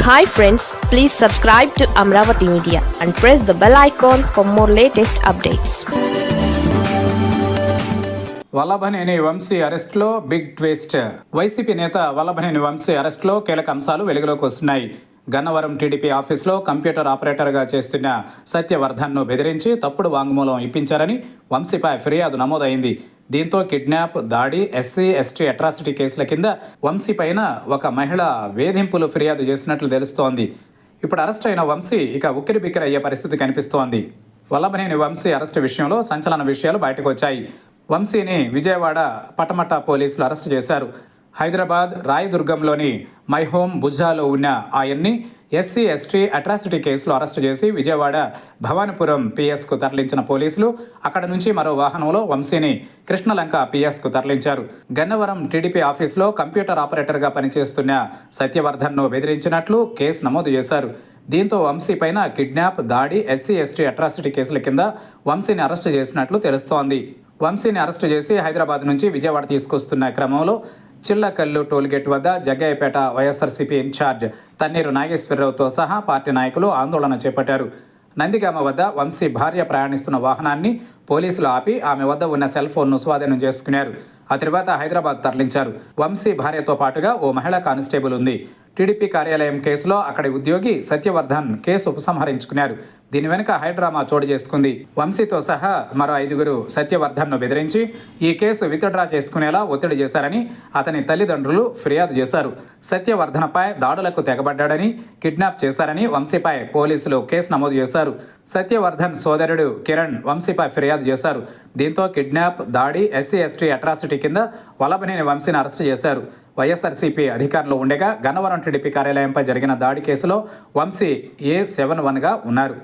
Hi friends please subscribe to Amaravati media and press the bell icon for more latest updates Vallabhaneni Vamsi అరెస్ట్లో big twist. YCP నేత వల్లభనేని వంశీ అరెస్ట్లో కీలక అంశాలు వెలుగులోకి వస్తున్నాయి. Gannavaram TDP ఆఫీస్లో computer ఆపరేటర్గా చేస్తున్న సత్యవర్ధన్ను బెదిరించి తప్పుడు వాంగ్మూలం ఇప్పించారని వంశీపై ఫిర్యాదు నమోదైంది. దీంతో కిడ్నాప్ దాడి ఎస్సీ ఎస్టీ అట్రాసిటీ కేసుల కింద వంశీ పైన ఒక మహిళ వేధింపులు ఫిర్యాదు చేసినట్లు తెలుస్తోంది. ఇప్పుడు అరెస్ట్ అయిన వంశీ ఇక ఉక్కిరి బిక్కిరి అయ్యే పరిస్థితి కనిపిస్తోంది. వల్లభనేని వంశీ అరెస్ట్ విషయంలో సంచలన విషయాలు బయటకు వచ్చాయి. వంశీని విజయవాడ పటమట పోలీసులు అరెస్ట్ చేశారు. హైదరాబాద్ రాయదుర్గంలోని మై హోమ్ భుజాలో ఉన్న ఆయన్ని S C S T atrocity కేసులో అరెస్టు చేసి విజయవాడ భవానీపురం పిఎస్కు తరలించిన పోలీసులు అక్కడ నుంచి మరో వాహనంలో వంశీని కృష్ణలంక పిఎస్కు తరలించారు. గన్నవరం టీడీపీ ఆఫీసులో కంప్యూటర్ ఆపరేటర్గా పనిచేస్తున్న సత్యవర్ధన్ను బెదిరించినట్లు కేసు నమోదు చేశారు. దీంతో వంశీ పైన కిడ్నాప్ దాడి ఎస్సీ ఎస్టీ అట్రాసిటీ కేసుల కింద వంశీని అరెస్టు చేసినట్లు తెలుస్తోంది. వంశీని అరెస్టు చేసి హైదరాబాద్ నుంచి విజయవాడ తీసుకొస్తున్న క్రమంలో చిల్లకల్లు టోల్గేట్ వద్ద Jaggayyapeta YSRCP in charge Tanneeru నాగేశ్వరరావుతో సహా పార్టీ నాయకులు ఆందోళన చేపట్టారు. నందిగామ వద్ద వంశీ భార్య ప్రయాణిస్తున్న వాహనాన్ని పోలీసులు ఆపి ఆమె వద్ద ఉన్న సెల్ ఫోన్ను స్వాధీనం చేసుకున్నారు. ఆ తర్వాత హైదరాబాద్ తరలించారు. వంశీ భార్యతో పాటుగా ఓ మహిళా కానిస్టేబుల్ ఉంది. టీడీపీ కార్యాలయం కేసులో అక్కడి ఉద్యోగి సత్యవర్ధన్ కేసు ఉపసంహరించుకున్నారు. దీని వెనుక హైడ్రామా చోటు చేసుకుంది. వంశీతో సహా మరో ఐదుగురు సత్యవర్ధన్ను బెదిరించి ఈ కేసు విత్డ్రా చేసుకునేలా ఒత్తిడి చేశారని అతని తల్లిదండ్రులు ఫిర్యాదు చేశారు. సత్యవర్ధనపై దాడులకు తెగబడ్డాడని కిడ్నాప్ చేశారని వంశీపై పోలీసులు కేసు నమోదు చేశారు. సత్యవర్ధన్ సోదరుడు కిరణ్ వంశీపై ఫిర్యాదు చేశారు. దీంతో కిడ్నాప్ దాడి ఎస్సీ ఎస్టీ అట్రాసిటీ కింద వలపనేని వంశీని అరెస్టు చేశారు. వైఎస్ఆర్సీపీ అధికారంలో ఉండగా గన్నవరం టీడీపీ కార్యాలయంపై జరిగిన దాడి కేసులో వంశీ ఏ సెవెన్ వన్గా ఉన్నారు.